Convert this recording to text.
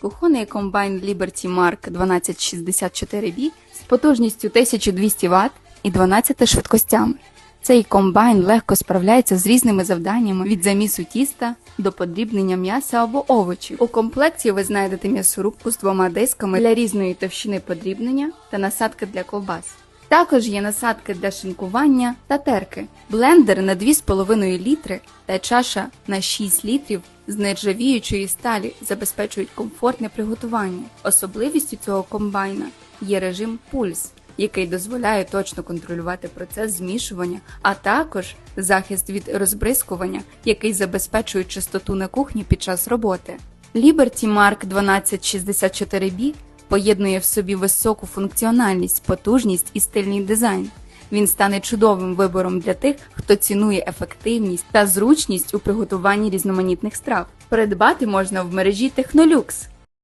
Кухонний комбайн Liberty Mark 1264B з потужністю 1200 Вт і 12 швидкостями. Цей комбайн легко справляється з різними завданнями від замісу тіста до подрібнення м'яса або овочів. У комплекті ви знайдете м'ясорубку з двома дисками для різної товщини подрібнення та насадки для ковбас. Також є насадки для шинкування та терки, блендер на 2,5 літри та чаша на 6 літрів з нержавіючої сталі забезпечують комфортне приготування. Особливістю цього комбайна є режим пульс, який дозволяє точно контролювати процес змішування, а також захист від розбризкування, який забезпечує чистоту на кухні під час роботи. Liberty Mark 1264B поєднує в собі високу функціональність, потужність і стильний дизайн. Він стане чудовим вибором для тих, хто цінує ефективність та зручність у приготуванні різноманітних страв. Придбати можна в мережі Технолюкс.